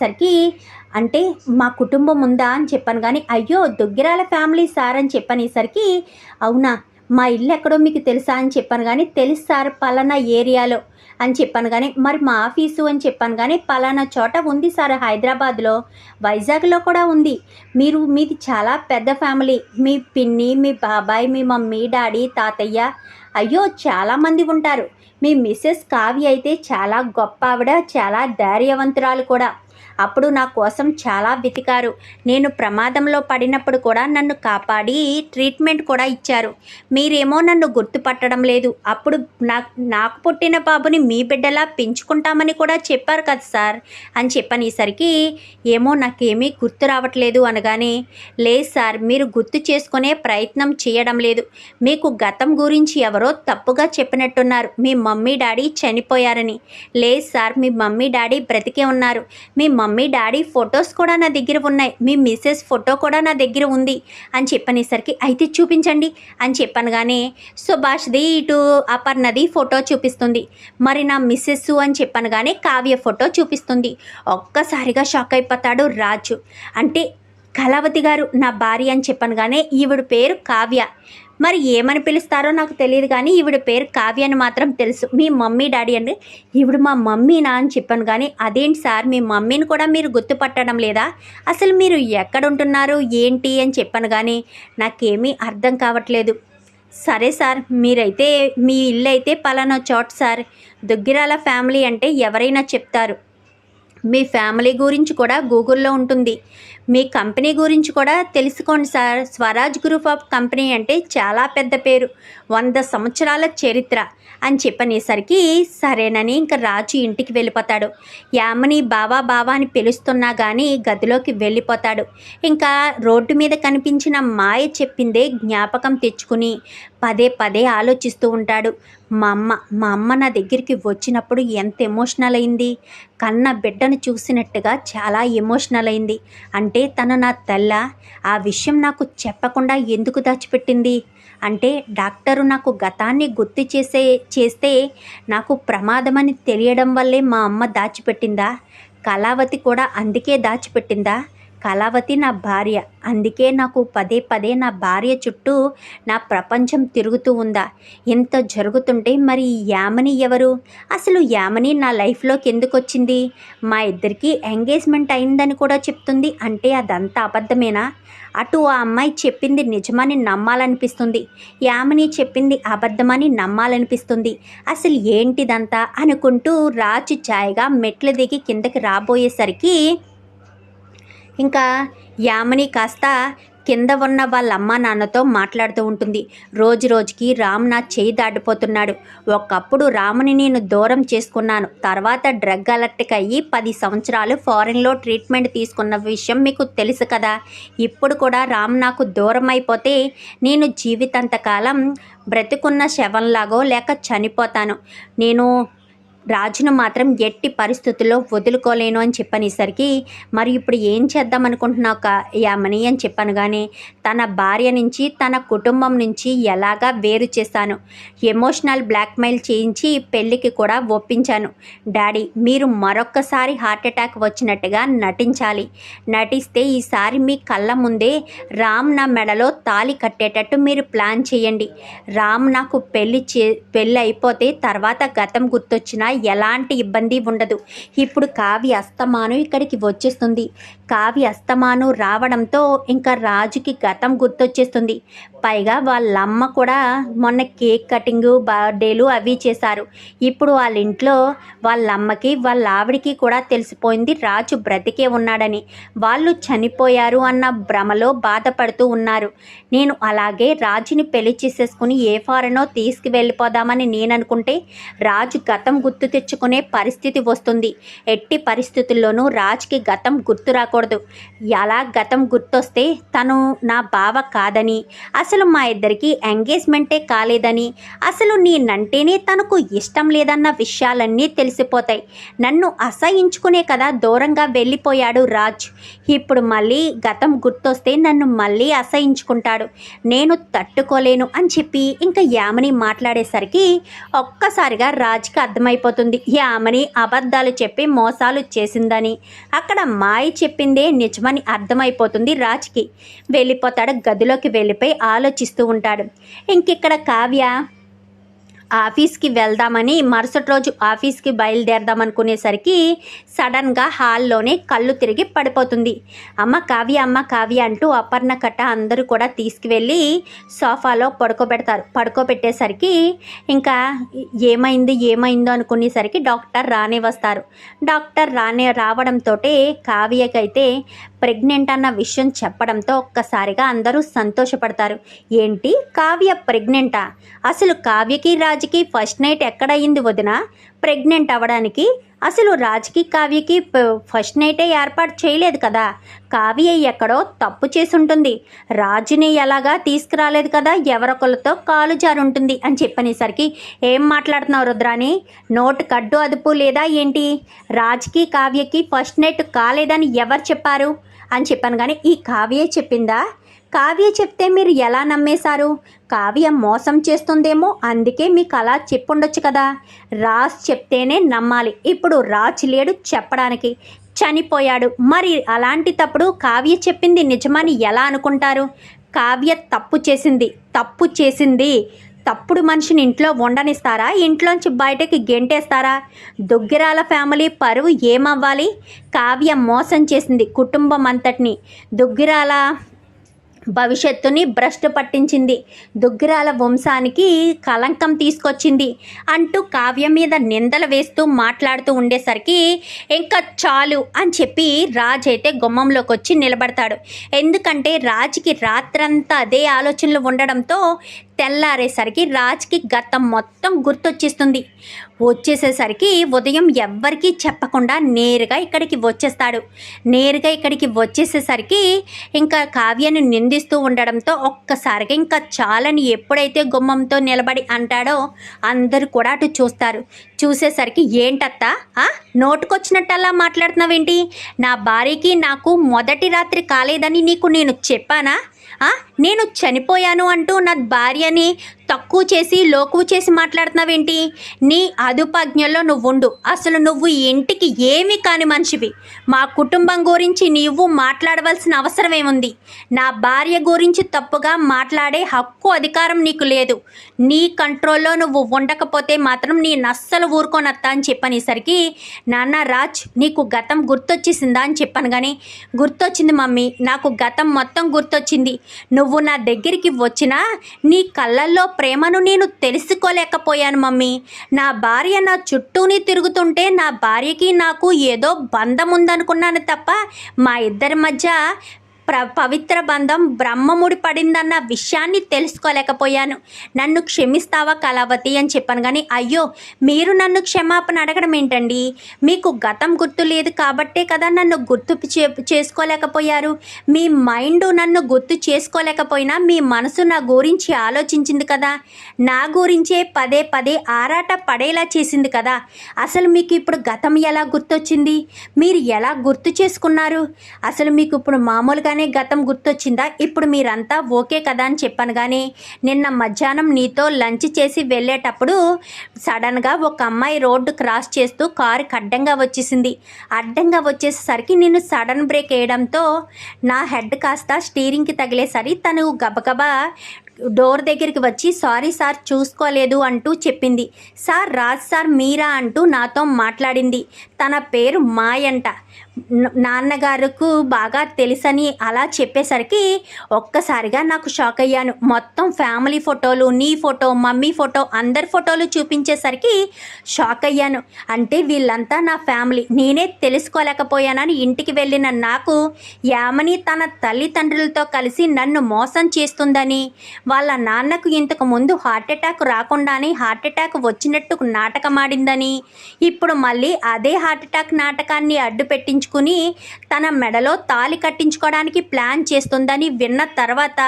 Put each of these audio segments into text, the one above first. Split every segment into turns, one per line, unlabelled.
సరికి అంటే మా కుటుంబం ఉందా అని చెప్పాను. కానీ అయ్యో దొగ్గిరాల ఫ్యామిలీ సార్ అని చెప్పనేసరికి అవునా మా ఇల్లు ఎక్కడో మీకు తెలుసా అని చెప్పాను. కానీ తెలుసు సార్ పలానా ఏరియాలో అని చెప్పాను. కానీ మరి మా ఆఫీసు అని చెప్పాను. కానీ పలానా చోట ఉంది సార్ హైదరాబాద్లో వైజాగ్లో కూడా ఉంది. మీరు మీది చాలా పెద్ద ఫ్యామిలీ. మీ పిన్ని మీ బాబాయ్ మీ మమ్మీ డాడీ తాతయ్య అయ్యో చాలామంది ఉంటారు. మీ మిస్సెస్ కావ్య అయితే చాలా గొప్ప ఆవిడ చాలా ధైర్యవంతురాలు కూడా. అప్పుడు నా కోసం చాలా వెతికారు. నేను ప్రమాదంలో పడినప్పుడు కూడా నన్ను కాపాడి ట్రీట్మెంట్ కూడా ఇచ్చారు. మీరేమో నన్ను గుర్తుపట్టడం లేదు. అప్పుడు నాకు నాకు పుట్టిన బాబుని మీ బిడ్డలా పెంచుకుంటామని కూడా చెప్పారు కదా సార్. అని చెప్పనేసరికి ఏమో నాకేమీ గుర్తు రావట్లేదు అనగానే లేదు సార్ మీరు గుర్తు చేసుకునే ప్రయత్నం చేయడం లేదు. మీకు గతం గురించి ఎవరో తప్పుగా చెప్పినట్టున్నారు. మీ మమ్మీ డాడీ చనిపోయారని. లేదు సార్ మీ మమ్మీ డాడీ బ్రతికే ఉన్నారు. మీ మమ్మీ డాడీ ఫొటోస్ కూడా నా దగ్గర ఉన్నాయి. మీ మిస్సెస్ ఫోటో కూడా నా దగ్గర ఉంది అని చెప్పనేసరికి అయితే చూపించండి అని చెప్పనగానే సుభాష్ది ఇటు అపర్ణది ఫోటో చూపిస్తుంది. మరి నా మిస్సెస్ అని చెప్పనగానే కావ్య ఫోటో చూపిస్తుంది. ఒక్కసారిగా షాక్ అయిపోతాడు రాజు. అంటే కళావతి గారు నా భార్య అని చెప్పనగానే ఈవిడ పేరు కావ్య. మరి ఏమని పిలుస్తారో నాకు తెలియదు కానీ ఈవిడ పేరు కావ్య అని మాత్రం తెలుసు. మీ మమ్మీ డాడీ అంటే ఈవిడ మా మమ్మీనా అని చెప్పాను కానీ అదేంటి సార్? మీ మమ్మీని కూడా మీరు గుర్తుపట్టడం లేదా? అసలు మీరు ఎక్కడ ఉంటున్నారు ఏంటి అని చెప్పాను కానీ నాకేమీ అర్థం కావట్లేదు. సరే సార్ మీరైతే మీ ఇల్లు అయితే పలానా చోట్ సార్. దుగ్గిరాల ఫ్యామిలీ అంటే ఎవరైనా చెప్తారు. మీ ఫ్యామిలీ గురించి కూడా గూగుల్లో ఉంటుంది. మీ కంపెనీ గురించి కూడా తెలుసుకోండి sir. Swaraj group of company అంటే చాలా పెద్ద పేరు. వంద సంవత్సరాల చరిత్ర. అని చెప్పనేసరికి సరేనని ఇంకా రాజు ఇంటికి వెళ్ళిపోతాడు. యామని బావా బావా అని పిలుస్తున్నా కానీ గదిలోకి వెళ్ళిపోతాడు. ఇంకా రోడ్డు మీద కనిపించిన మాయ చెప్పిందే జ్ఞాపకం తెచ్చుకుని పదే పదే ఆలోచిస్తూ ఉంటాడు. మా అమ్మ మా అమ్మ నా దగ్గరికి వచ్చినప్పుడు ఎంత ఎమోషనల్ అయింది. కన్న బిడ్డను చూసినట్టుగా చాలా ఎమోషనల్ అయింది. అంటే తను నా తల్ల? ఆ విషయం నాకు చెప్పకుండా ఎందుకు దాచిపెట్టింది? అంటే డాక్టరు నాకు గతాన్ని గుర్తు చేసే చేస్తే నాకు ప్రమాదమని తెలియడం వల్లే మా అమ్మ దాచిపెట్టిందా? కళావతి కూడా అందుకే దాచిపెట్టిందా? కళావతి నా భార్య. అందుకే నాకు పదే పదే నా భార్య చుట్టూ నా ప్రపంచం తిరుగుతూ ఉందా? ఇంత జరుగుతుంటే మరి యామని ఎవరు? అసలు యామని నా లైఫ్లోకి ఎందుకు వచ్చింది మా ఇద్దరికి ఎంగేజ్మెంట్ అయిందని కూడా చెప్తుంది. అంటే అదంతా అబద్ధమేనా? అటు ఆ అమ్మాయి చెప్పింది నిజమని నమ్మాలనిపిస్తుంది. యామని చెప్పింది అబద్ధమని నమ్మాలనిపిస్తుంది. అసలు ఏంటిదంతా? అనుకుంటూ రాజు ఛాయగా మెట్లు దిగి కిందకి రాబోయేసరికి ఇంకా యామిని కాస్త కింద ఉన్న వాళ్ళ అమ్మ నాన్నతో మాట్లాడుతూ ఉంటుంది. రోజు రోజుకి రామ్ నా చేయి దాటిపోతున్నాడు. ఒకప్పుడు రాముని నేను దూరం చేసుకున్నాను. తర్వాత డ్రగ్ అలర్ట్కి అయ్యి పది సంవత్సరాలు ఫారెన్లో ట్రీట్మెంట్ తీసుకున్న విషయం మీకు తెలుసు కదా. ఇప్పుడు కూడా రామ్ నాకు దూరం అయిపోతే నేను జీవితాంతకాలం బ్రతికున్న శవంలాగో లేక చనిపోతాను. నేను రాజును మాత్రం ఎట్టి పరిస్థితుల్లో వదులుకోలేను అని చెప్పనేసరికి మరి ఇప్పుడు ఏం చేద్దాం అనుకుంటున్నావు కా యామని అని చెప్పాను. కానీ తన భార్య నుంచి తన కుటుంబం నుంచి ఎలాగా వేరు చేశాను. ఎమోషనల్ బ్లాక్మెయిల్ చేయించి పెళ్ళికి కూడా ఒప్పించాను. డాడీ మీరు మరొక్కసారి హార్ట్ అటాక్ వచ్చినట్టుగా నటించాలి. నటిస్తే ఈసారి మీ కళ్ళ ముందే రామ్ నా మెడలో తాలి కట్టేటట్టు మీరు ప్లాన్ చేయండి. రామ్ నాకు పెళ్ళి చే పెళ్ళి అయిపోతే తర్వాత గతం గుర్తొచ్చినా ఎలాంటి ఇబ్బంది ఉండదు. ఇప్పుడు కావి అస్తమాను ఇక్కడికి వచ్చేస్తుంది. కావి అస్తమాను రావడంతో ఇంకా రాజుకి గతం గుర్తొచ్చేస్తుంది. పైగా వాళ్ళ అమ్మ కూడా మొన్న కేక్ కటింగ్ బర్త్డేలు అవి చేశారు. ఇప్పుడు వాళ్ళ ఇంట్లో వాళ్ళ అమ్మకి వాళ్ళ ఆవిడికి కూడా తెలిసిపోయింది రాజు బ్రతికే ఉన్నాడని. వాళ్ళు చనిపోయారు అన్న భ్రమలో బాధపడుతూ ఉన్నారు. నేను అలాగే రాజుని పెళ్ళి చేసేసుకుని ఏ ఫారెనో తీసుకువెళ్ళిపోదామని నేను అనుకుంటే రాజు గతం గుర్తు తెచ్చుకునే పరిస్థితి వస్తుంది. ఎట్టి పరిస్థితుల్లోనూ రాజుకి గతం గుర్తు రాకూడదు. ఎలా గతం గుర్తొస్తే తను నా బావ కాదని. అసలు అసలు మా ఇద్దరికి ఎంగేజ్మెంటే కాలేదని అసలు నేనంటేనే తనకు ఇష్టం లేదన్న విషయాలన్నీ తెలిసిపోతాయి. నన్ను అసహించుకునే కదా దూరంగా వెళ్ళిపోయాడు రాజ్. ఇప్పుడు మళ్ళీ గతం గుర్తొస్తే నన్ను మళ్ళీ అసహించుకుంటాడు. నేను తట్టుకోలేను అని చెప్పి ఇంకా యామని మాట్లాడేసరికి ఒక్కసారిగా రాజ్కి అర్థమైపోతుంది. యామని అబద్ధాలు చెప్పి మోసాలు చేసిందని. అక్కడ మాయ చెప్పిందే నిజమని అర్థమైపోతుంది రాజ్కి. వెళ్ళిపోతాడు గదిలోకి వెళ్ళిపోయి ఆలోచిస్తూ ఉంటాడు. ఇంకిక్కడ కావ్య ఆఫీస్కి వెళ్దామని మరుసటి రోజు ఆఫీస్కి బయలుదేరదాం అనుకునేసరికి సడన్గా హాల్లోనే కళ్ళు తిరిగి పడిపోతుంది. అమ్మ కావ్య అమ్మ కావ్య అంటూ అపర్ణ కట్ట అందరూ కూడా తీసుకువెళ్ళి సోఫాలో పడుకోబెడతారు. పడుకోబెట్టేసరికి ఇంకా ఏమైంది ఏమైందో అనుకునేసరికి డాక్టర్ రానే వస్తారు. డాక్టర్ రానే రావడంతో కావ్యకైతే ప్రెగ్నెంట్ అన్న విషయం చెప్పడంతో ఒక్కసారిగా అందరూ సంతోషపడతారు. ఏంటి? కావ్య ప్రెగ్నెంటా? అసలు కావ్యకి రాజుకి ఫస్ట్ నైట్ ఎక్కడయింది వదిన? ప్రెగ్నెంట్ అవ్వడానికి? అసలు రాజుకి కావ్యకి ఫస్ట్ నైటే ఏర్పాటు చేయలేదు కదా? కావ్య ఎక్కడో తప్పు చేసి ఉంటుంది రాజుని ఎలాగా తీసుకురాలేదు కదా? ఎవరొకరితో కాలు జారుంటుంది అని చెప్పనేసరికి ఏం మాట్లాడుతున్నావు రుద్రాని నోటు కడ్డు అదుపు లేదా ఏంటి? రాజుకి కావ్యకి ఫస్ట్ నైట్ కాలేదని ఎవరు చెప్పారు? అని చెప్పాను కానీ ఈ కావ్యే చెప్పిందా? కావ్య చెప్తే మీరు ఎలా నమ్మేశారు? కావ్య మోసం చేస్తుందేమో అందుకే మీకు అలా చెప్పుండొచ్చు కదా. రాజ్ చెప్తేనే నమ్మాలి. ఇప్పుడు రాజ్ లేడు చెప్పడానికి. చనిపోయాడు. మరి అలాంటి తప్పుడు కావ్య చెప్పింది నిజమని ఎలా అనుకుంటారు? కావ్య తప్పు చేసింది. తప్పు చేసింది. తప్పుడు మనిషిని ఇంట్లో ఉండనిస్తారా ఇంట్లోంచి బయటకి గెంటేస్తారా? దుగ్గిరాల ఫ్యామిలీ పరువు ఏమవ్వాలి? కావ్య మోసం చేసింది కుటుంబం అంతటిని. దుగ్గిరాల భవిష్యత్తుని భ్రష్టు పట్టించింది. దుగ్గిరాల వంశానికి కలంకం తీసుకొచ్చింది అంటూ కావ్యం మీద నిందలు వేస్తూ మాట్లాడుతూ ఉండేసరికి ఇంకా చాలు అని చెప్పి రాజ్ అయితే గుమ్మంలోకి వచ్చి నిలబడతాడు. ఎందుకంటే రాజ్కి రాత్రంతా అదే ఆలోచనలు ఉండడంతో తెల్లారేసరికి రాజ్కి గతం మొత్తం గుర్తొచ్చేస్తుంది. వచ్చేసేసరికి ఉదయం ఎవ్వరికీ చెప్పకుండా నేరుగా ఇక్కడికి వచ్చేస్తాడు. నేరుగా ఇక్కడికి వచ్చేసేసరికి ఇంకా కావ్యను నిందిస్తూ ఉండడంతో ఒక్కసారిగా ఇంకా చాలని ఎప్పుడైతే గుమ్మంతో నిలబడి అంటాడో అందరూ కూడా అటు చూస్తారు. చూసేసరికి ఏంటత్తా? ఆ? నోటుకొచ్చినట్టల్లా మాట్లాడుతున్నావేంటి? నా భార్యకి నాకు మొదటి రాత్రి కాలేదని నీకు నేను చెప్పానా? నేను చనిపోయాను అంటూ నా భార్యని తక్కువ చేసి లోకువ చేసి మాట్లాడుతున్నావేంటి? నీ అదుపాజ్ఞల్లో నువ్వు ఉండు అసలు నువ్వు ఇంటికి ఏమీ కాని మనిషివి. మా కుటుంబం గురించి నీవు మాట్లాడవలసిన అవసరం ఏముంది? నా భార్య గురించి తప్పుగా మాట్లాడే హక్కు అధికారం నీకు లేదు. నీ కంట్రోల్లో నువ్వు ఉండకపోతే మాత్రం నీ నస్సలు ఊరుకోనత్తా అని చెప్పనేసరికి నాన్న రాజ్ నీకు గతం గుర్తొచ్చేసిందా అని చెప్పాను కానీ గుర్తొచ్చింది మమ్మీ. నాకు గతం మొత్తం గుర్తొచ్చింది. నువ్వు నువ్వు నా దగ్గరికి వచ్చినా నీ కళ్ళల్లో ప్రేమను నేను తెలుసుకోలేకపోయాను మమ్మీ. నా భార్య నా చుట్టూని తిరుగుతుంటే నా భార్యకి నాకు ఏదో బంధం ఉందనుకున్నాను తప్ప మా ఇద్దరి మధ్య ప్ర పవిత్ర బంధం బ్రహ్మముడి పడిందన్న విషయాన్ని తెలుసుకోలేకపోయాను. నన్ను క్షమిస్తావా కళావతి అని చెప్పాను కానీ అయ్యో మీరు నన్ను క్షమాపణ అడగడం ఏంటండి? మీకు గతం గుర్తు లేదు కాబట్టే కదా నన్ను గుర్తు చే చేసుకోలేకపోయారు. మీ మైండ్ నన్ను గుర్తు చేసుకోలేకపోయినా మీ మనసు నా గురించి ఆలోచించింది కదా. నా గురించే పదే పదే ఆరాట పడేలా చేసింది కదా. అసలు మీకు ఇప్పుడు గతం ఎలా గుర్తొచ్చింది? మీరు ఎలా గుర్తు చేసుకున్నారు? అసలు మీకు ఇప్పుడు మామూలుగానే గతం గుర్తొచ్చిందా? ఇప్పుడు మీరంతా ఓకే కదా అని చెప్పాను కానీ నిన్న మధ్యాహ్నం నీతో లంచ్ చేసి వెళ్ళేటప్పుడు సడన్గా ఒక అమ్మాయి రోడ్డు క్రాస్ చేస్తూ కారు అడ్డంగా వచ్చేసింది. అడ్డంగా వచ్చేసరికి నేను సడన్ బ్రేక్ వేయడంతో నా హెడ్ కాస్త స్టీరింగ్కి తగిలేసరి తను గబగబా డోర్ దగ్గరికి వచ్చి సారీ సార్ చూసుకోలేదు అంటూ చెప్పింది. సార్ రాజ్ సార్ మీరా అంటూ నాతో మాట్లాడింది. తన పేరు మాయంట. నాన్నగారుకు బాగా తెలుసని అలా చెప్పేసరికి ఒక్కసారిగా నాకు షాక్ అయ్యాను. మొత్తం ఫ్యామిలీ ఫోటోలు నీ ఫోటో మమ్మీ ఫోటో అందరి ఫోటోలు చూపించేసరికి షాక్ అయ్యాను. అంటే వీళ్ళంతా నా ఫ్యామిలీ. నేనే తెలుసుకోలేకపోయానని ఇంటికి వెళ్ళిన నాకు యామని తన తల్లిదండ్రులతో కలిసి నన్ను మోసం చేస్తుందని వాళ్ళ నాన్నకు ఇంతకు ముందు హార్ట్ అటాక్ రాకుండానే హార్ట్ అటాక్ వచ్చినట్టు నాటకమాడిందని. ఇప్పుడు మళ్ళీ అదే హార్ట్ అటాక్ నాటకాన్ని అడ్డు పెట్టించుకుని తన మెడలో తాలి కట్టించుకోవడానికి ప్లాన్ చేస్తుందని విన్న తర్వాత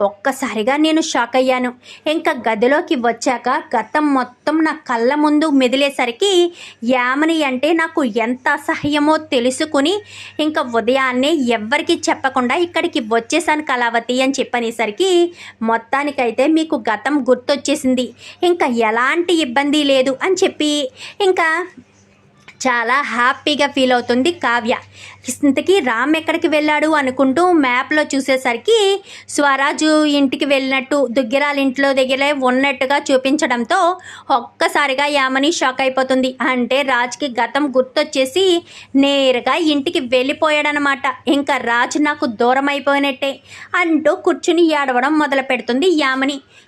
ఒక్కసారిగా నేను షాక్ అయ్యాను. ఇంకా గదిలోకి వచ్చాక గతం మొత్తం నా కళ్ళ ముందు మెదిలేసరికి యామని అంటే నాకు ఎంత అసహ్యమో తెలుసుకుని ఇంకా ఉదయాన్నే ఎవ్వరికీ చెప్పకుండా ఇక్కడికి వచ్చేసాను కళావతి అని చెప్పనేసరికి మొత్తానికైతే మీకు గతం గుర్తొచ్చేసింది. ఇంకా ఎలాంటి ఇబ్బంది లేదు అని చెప్పి ఇంకా చాలా హ్యాపీగా ఫీల్ అవుతుంది కావ్య. ఇంతకీ రామ్ ఎక్కడికి వెళ్ళాడు అనుకుంటూ మ్యాప్లో చూసేసరికి స్వరాజు ఇంటికి వెళ్ళినట్టు దుగ్గిరాల ఇంట్లో దగ్గరే ఉన్నట్టుగా చూపించడంతో ఒక్కసారిగా యామని షాక్ అయిపోతుంది. అంటే రాజ్కి గతం గుర్తొచ్చేసి నేరుగా ఇంటికి వెళ్ళిపోయాడనమాట. ఇంకా రాజు నాకు దూరం అయిపోయినట్టే అంటూ కూర్చుని ఏడవడం మొదలు పెడుతుంది యామని.